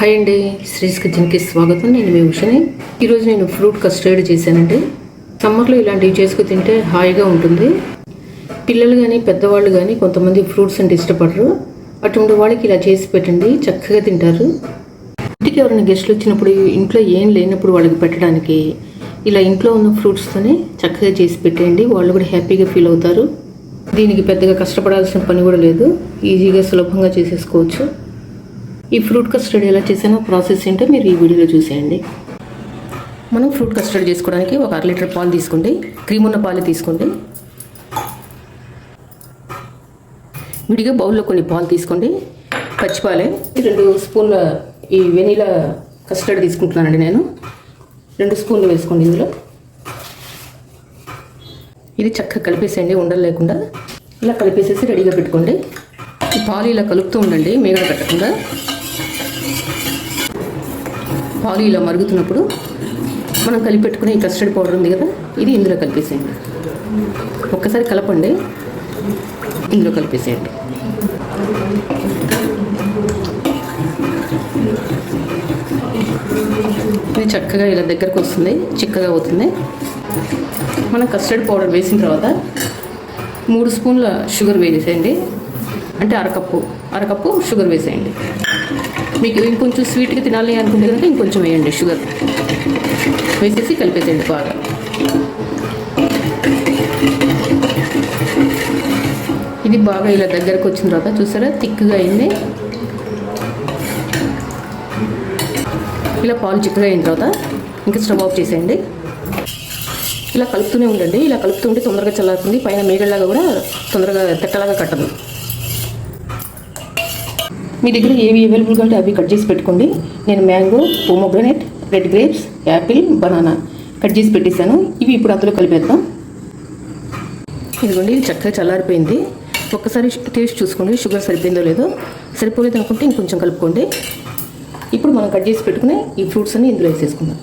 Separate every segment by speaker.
Speaker 1: Hi అండి శ్రీస్ కిచెన్కి స్వాగతం. నేను మీ ఉషని. ఈరోజు నేను ఫ్రూట్ కస్టర్డ్ చేశానండి. సమ్మర్లో ఇలాంటివి చేసుకు తింటే హాయిగా ఉంటుంది. పిల్లలు కానీ పెద్దవాళ్ళు కానీ కొంతమంది ఫ్రూట్స్ అంటే ఇష్టపడరు. అటువంటి వాళ్ళకి ఇలా చేసి పెట్టండి చక్కగా తింటారు. ఇంటికి ఎవరైనా గెస్ట్లు వచ్చినప్పుడు ఇంట్లో ఏం లేనప్పుడు వాళ్ళకి పెట్టడానికి ఇలా ఇంట్లో ఉన్న ఫ్రూట్స్తోనే చక్కగా చేసి పెట్టేయండి. వాళ్ళు కూడా హ్యాపీగా ఫీల్ అవుతారు. దీనికి పెద్దగా కష్టపడాల్సిన పని కూడా లేదు. ఈజీగా సులభంగా చేసేసుకోవచ్చు. ఈ ఫ్రూట్ కస్టర్డ్ ఎలా చేసానో ప్రాసెస్ ఏంటో మీరు ఈ వీడియోలో చూసేయండి. మనం ఫ్రూట్ కస్టర్డ్ చేసుకోవడానికి ఒక అర లీటర్ పాలు తీసుకోండి. క్రీమ్ ఉన్న పాలు తీసుకోండి. విడిగా బౌల్లో కొన్ని పాలు తీసుకోండి. పచ్చిపాలే రెండు స్పూన్ల ఈ వెనీలా కస్టర్డ్ తీసుకుంటున్నానండి నేను. రెండు స్పూన్లు వేసుకోండి ఇందులో. ఇది చక్కగా కలిపేసేయండి ఉండలు లేకుండా. ఇలా కలిపేసేసి రెడీగా పెట్టుకోండి. పాలు ఇలా కలుపుతూ ఉండండి మీగడ పెట్టకుండా. పాలు ఇలా మరుగుతున్నప్పుడు మనం కలిపి పెట్టుకునే ఈ కస్టర్డ్ పౌడర్ ఉంది కదా ఇది ఇందులో కలిపేసేయండి. ఒక్కసారి కలపండి. ఇందులో కలిపేసేయండి. ఇది చక్కగా ఇలా దగ్గరకు వస్తుంది చిక్కగా అవుతుంది. మనం కస్టర్డ్ పౌడర్ వేసిన తర్వాత మూడు స్పూన్ల షుగర్ వేసేయండి అంటే అరకప్పు అరకప్పు షుగర్ వేసేయండి. మీకు ఇంకొంచెం స్వీట్గా తినాలి అనుకుంటే కనుక ఇంకొంచెం వేయండి షుగర్ వేసేసి కలిపేసేయండి బాగా. ఇది బాగా ఇలా దగ్గరకు వచ్చిన తర్వాత చూసారా? థిక్గా అయింది. ఇలా పాలు చిక్కగా అయిన తర్వాత ఇంకా స్టవ్ ఆఫ్ చేసేయండి. ఇలా కలుపుతూనే ఉండండి. ఇలా కలుపుతుంటే తొందరగా చల్లారుతుంది. పైన మేగల్లాగా కూడా తొందరగా తెట్టలాగా కట్టదు. మీ దగ్గర ఏవి అవైలబుల్గా ఉంటే అవి కట్ చేసి పెట్టుకోండి. నేను mango pomegranate red grapes apple banana cut చేసి పెట్టేశాను. ఇవి ఇప్పుడు అందులో కలిపేద్దాం. ఇదిగోండి ఇది చక్కగా చల్లారిపోయింది. ఒక్కసారి టేస్ట్ చూసుకోండి. షుగర్ సరిపోయిందో లేదో సరిపోలేదు అనుకుంటే ఇంకొంచెం కలుపుకోండి. ఇప్పుడు మనం కట్ చేసి పెట్టుకుని ఈ ఫ్రూట్స్ అన్ని ఇందులో వేసేసుకుందాం.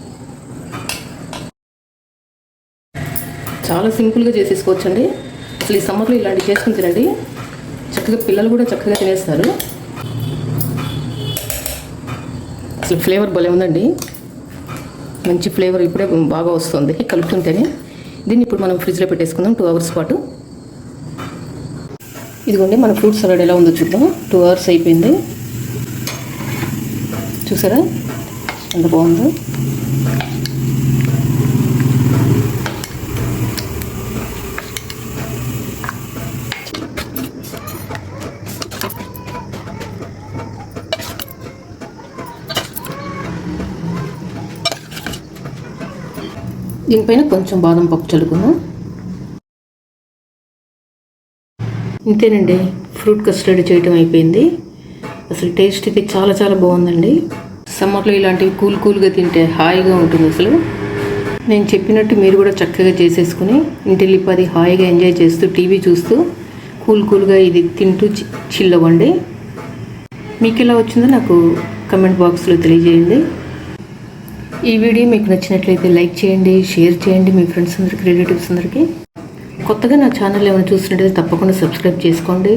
Speaker 1: చాలా సింపుల్గా చేసేసుకోవచ్చండి. అసలు ఈ సమ్మర్లో ఇలాంటివి చేసుకుని తినండి. చక్కగా పిల్లలు కూడా చక్కగా తినేస్తారు. అసలు ఫ్లేవర్ భలే ఉందండి. మంచి ఫ్లేవర్ ఇప్పుడే బాగా వస్తుంది. కలుపుతుంటేనే దీన్ని ఇప్పుడు మనం ఫ్రిడ్జ్లో పెట్టేసుకుందాం. టూ అవర్స్ పాటు. ఇదిగోండి మన ఫ్రూట్ సలాడ్ ఎలా ఉందో చూద్దాం. టూ అవర్స్ అయిపోయింది. చూసారా? ఎంత బాగుందో. దీనిపైన కొంచెం బాదం పప్పు చల్లుకుందాం. ఇంతేనండి ఫ్రూట్ కస్టర్డ్ చేయటం అయిపోయింది. అసలు టేస్ట్ అయితే చాలా చాలా బాగుందండి. సమ్మర్లో ఇలాంటివి కూల్ కూల్గా తింటే హాయిగా ఉంటుంది అసలు. నేను చెప్పినట్టు మీరు కూడా చక్కగా చేసేసుకుని ఇంటిల్లిపది హాయిగా ఎంజాయ్ చేస్తూ టీవీ చూస్తూ కూల్ కూల్గా ఇది తింటూ చిల్లవ్వండి మీకు ఎలా వచ్చిందో నాకు కమెంట్ బాక్స్లో తెలియజేయండి. ఈ వీడియో మీకు నచ్చినట్లయితే లైక్ చేయండి షేర్ చేయండి మీ ఫ్రెండ్స్ అందరికి రిలేటివ్స్ అందరికీ. కొత్తగా నా ఛానల్ ఏమైనా చూసినట్లయితే తప్పకుండా సబ్స్క్రైబ్ చేసుకోండి.